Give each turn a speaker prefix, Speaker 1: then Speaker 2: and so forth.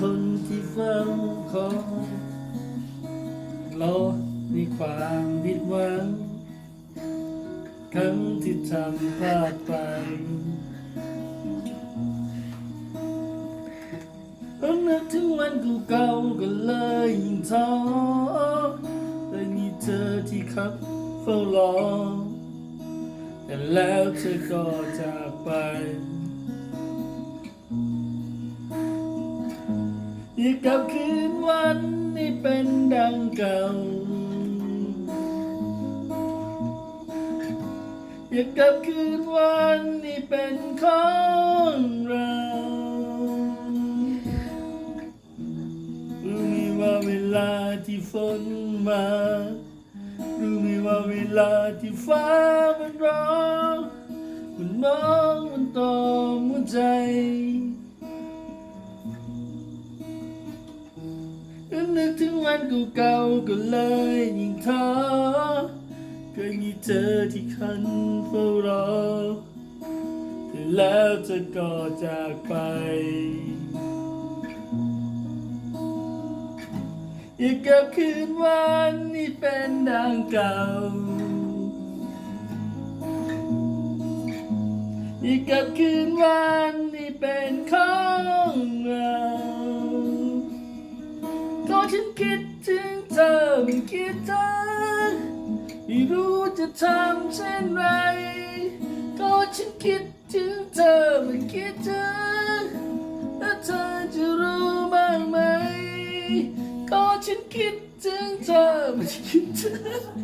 Speaker 1: คนที่เฝ้าคอยรอมีความผิดหวังครั้งที่ทำพลาดไปต้องนึกถึงวันกูเก่าก็เลยยิ่งท้อแต่มีเธอที่คับเฝ้ารอแต่แล้วเธอก็จากไป อย่ากลับคืนวันนี้เป็นดังเก่าอย่ากลับคืนวันนี้เป็นของเรารู้ไหมว่าเวลาที่ฝนมารู้ไหมว่าเวลาที่ฟ้ามันร้องมันมองมันตอ นึกถึงวันเก่าก็เลยยิ่งท้อเคยมีเธอที่คันเฝ้ารอแต่แล้วเธอก็จากไป อย่าเก็บคืนวันนี้เป็นดังเก่าอย่าเก็บคืนวันนี้เป็นของ ฉันคิดถึงเธอไม่คิดถึงไม่รู้จะทำเช่นไรก็ฉันคิดถึงเธอไม่คิดถึงแล้วเธอจะรู้บ้างไหมก็ฉันคิดถึงเธอไม่คิดถึง